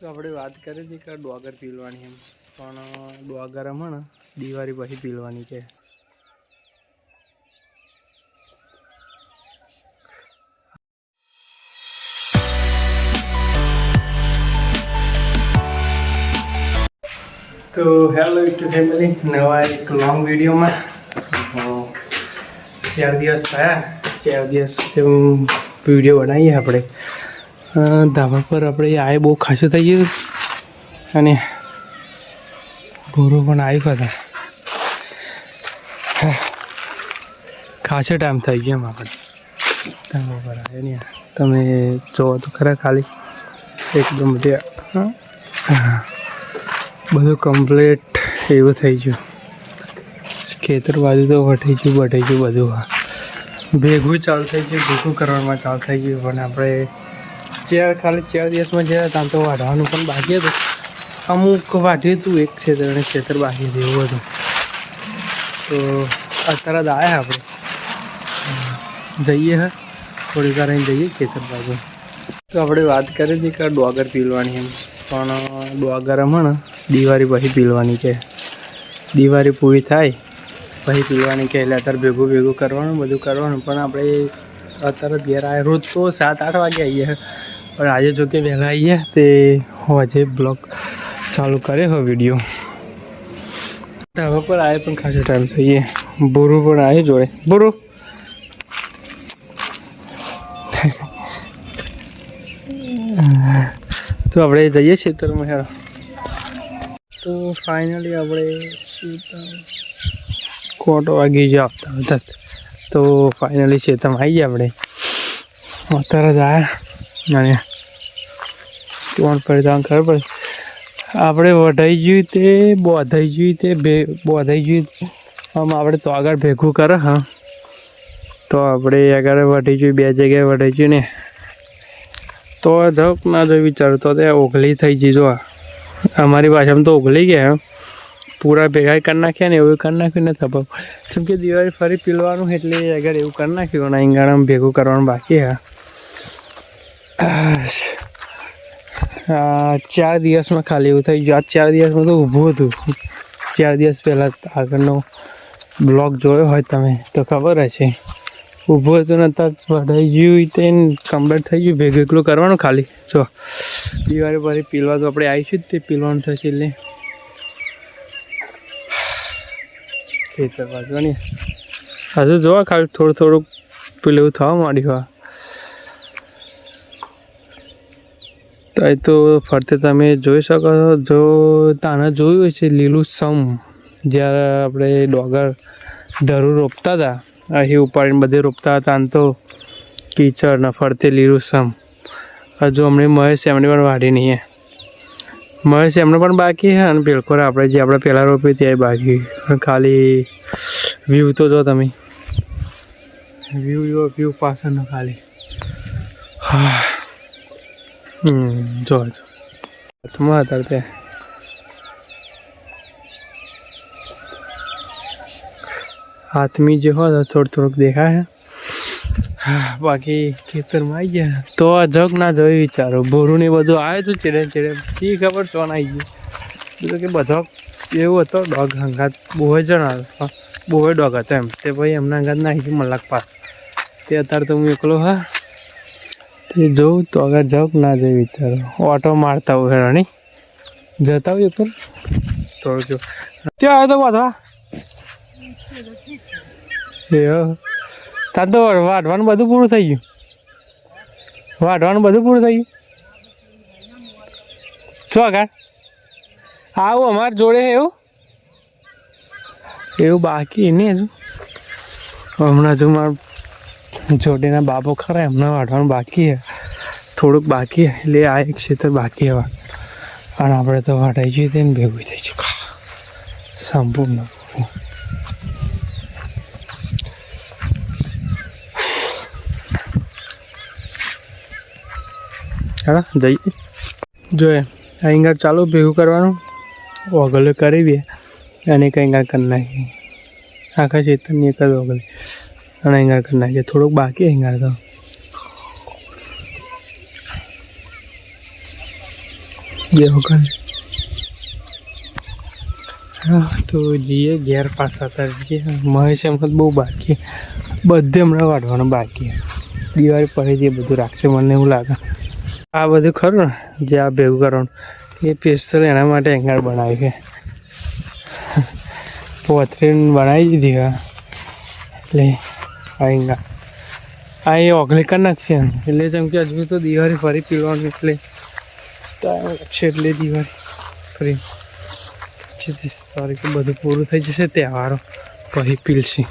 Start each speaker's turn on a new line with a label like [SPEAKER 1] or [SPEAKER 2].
[SPEAKER 1] તો આપણે વાત કરી હતી કે ડોગર પીલવાની એમ. પણ ડોગર હમણાં દિવાળી પછી પીલવાની છે. તો હેલો યુટ્યુબ ફેમિલી નવા એક લોંગ વિડીયોમાં ચાર દિવસ થયા. ચાર દિવસ વીડિયો બનાવીએ આપણે. ધાબા પર આપણે આય બહુ ખાસું થઈ ગયું અને ભૂરું પણ આવ્યું હતા ખાસો ટાઈમ થઈ ગયો એમ આપણે. ધાબા પર આવ્યા ને તમે જોવો તો ખરા ખાલી. એકદમ બધે કમ્પ્લીટ એવું થઈ ગયું. ખેતર બાજુ તો વઠી ગયું વઠી ગયું બધું ભેગું ચાલુ થઈ ગયું, ભેગું કરવામાં ચાલુ થઈ ગયું, પણ આપણે ચાર ખાલી ચાર દિવસમાં જ્યાં ત્યાં તો વાઢવાનું પણ બાકી હતું. અમુક વાઢ્યું હતું, એક ક્ષેત્ર અને ક્ષેત્ર બાકી હતું, એવું હતું. તો અત્યારે જ આવ્યા આપણે. જઈએ હા થોડી વાર અહીં જઈએ ખેતર બાજુ. તો આપણે વાત કરી હતી કે ડોગર પીલવાની એમ. પણ ડોગર હમણાં દિવાળી પછી પીલવાની છે. દિવાળી પૂરી થાય, પછી પીવાની કે એટલે અત્યારે ભેગું ભેગું કરવાનું, બધું કરવાનું. પણ આપણે અત્યારે ઘેર આવ્યા રોજ તો સાત આઠ વાગે આવીએ પણ આજે જો કે વહેલા આવીએ તે આજે બ્લોગ ચાલુ કર્યો હોય વીડિયો. ધાબા પર આવે પણ ખાસો ટાઈમ થઈએ બોરું પણ આવે જોડે. બોરું. તો આપણે જઈએ ખેતરમાં હેરો તો ફાઇનલી આપણે કોટો વાગી જ આપતા હતા તો ફાઇનલી ખેતરમાં આવી ગયા આપણે. અત્યારે જ આવ્યા અને કોણ પડે ખબર પડે. આપણે વઢાઈ ગયું તે, બોધાઈ ગયું તે ભે બોધાઈ ગયું. આમ આપણે તો આગળ ભેગું કરે, હા. તો આપણે આગળ વઢી ગયું, બે જગ્યાએ વઢાઈ ગયું ને. તો ધક ના જો વિચારતો તે ઓઘલી થઈ ગઈ, જો. અમારી ભાષામાં તો ઓઘલી ગયા એમ. પૂરા ભેગા કરી નાખ્યા ને, એવું કરી નાખ્યું ને થપક કેમ કે દિવાળી ફરી પીલવાનું એટલે આગળ એવું કરી નાખ્યું અને ઈંગાણામાં ભેગું કરવાનું બાકી, હા. ચાર દિવસમાં ખાલી એવું થઈ ગયું. આ ચાર દિવસમાં તો ઊભું હતું. ચાર દિવસ પહેલાં આગળનો બ્લોગ જોયો હોય તમે, તો ખબર હશે. ઊભું હતું ને વઢાઈ ગયું, તે કમ્પ્લેટ થઈ ગયું, ભેગું એકલું કરવાનું ખાલી. જો, દિવાળી પછી પીલવા તો આપણે આવીશું જ તે પીલવાનું થશે એટલે. ખેતર બાજુ ને હજુ જોવા ખાલી થોડું થોડુંક પેલું થવા માંડ્યું આ તો એ તો ફરતે તમે જોઈ શકો છો. જો તાને જોયું હોય છે લીલું સમ, જ્યારે આપણે ડોગર ધરું રોપતા હતા અહીં ઉપાડીને બધે રોપતા હતા આમ તો કીચડ ને ફરતે લીલું સમ. હજુ હમણાં મહેશ એમને પણ વાઢી નહીં મહેશ એમને પણ બાકી છે અને બિલકુલ આપણે જે આપણે પહેલાં રોપી ત્યાં બાકી. ખાલી વ્યૂ તો જો તમે. વ્યૂ વ્યૂ પાછળનો ખાલી. હા. હમ, જો જો. હાથમાં હતા તે. હાથમી જે હોય તો થોડું થોડુંક દેખાય. બાકી ખેતરમાં આવી ગયા. તો આ જગ ના જોઈ વિચારો. ભોરું ને બધું આવે તો ચેડે ચેડે. શી ખબર ચોન આવી ગયું. કે બધો એવું હતો, ડોગ હંગાત. બહુ જણ બહુ ડોગ હતો એમ. તે ભાઈ એમના હંગાત નાખી મલાક પાસ. તે અત્યારે તો હું એકલો હા. તે જોઉં તો આગળ જાઉં ના જઈ વિચારો. ઓટો મારતા હોય રાણી. જતા હોય ઉપર. થોડું જો. ત્યાં આવ્યો તો વાંધવા એ. તાર તો વાઢવાનું બધું પૂરું થઈ ગયું. વાઢવાનું બધું પૂરું થઈ ગયું. શું આગળ. આવું અમાર જોડે એવું. એવું બાકી નહીં હજુ. હમણાં હજુ મારા જોડેના બાબો ખરા, એમને વાંટવાનું બાકી છે. થોડુંક બાકી એટલે આ એક ક્ષેત્ર બાકી હવે અને આપણે તો વાટાઈ જઈએ તેને ભેગું થઈ ગયું સંપૂર્ણ. હા જઈએ. જોઈએ, અહીં ચાલુ, ભેગું કરવાનું. ઓગલે કરી દે અને કંઈ કરી નાખીએ. આખા ચેતનની એક જ ઓગલે અને અહીં કરી નાખીએ થોડુંક બાકી અહીં તો. બે વખત. હા, તો જઈએ ઘેર પાછા હતા જઈએ. મહેશ એમ બહુ બાકી. બધે હમણાં વાઢવાનું બાકી. દિવાળી પછી બધું રાખશે મને એવું લાગે. આ બધું ખરું ને, જે આ ભેગું કરવાનું, એ પેસ્ટલ એના માટે એંગાડ બનાવી છે. પોથરીને બનાવી દીધી, હા. એટલે આ એંગાડ આ એ ઓગલી કરી નાખશે એટલે જેમ કે હજુ તો દિવાળી ફરી પીવાનું એટલે ટાઈમ લાગશે એટલે દિવાળી ફરી. તારીખે બધું પૂરું થઈ જશે, તહેવારો પછી પીલશે.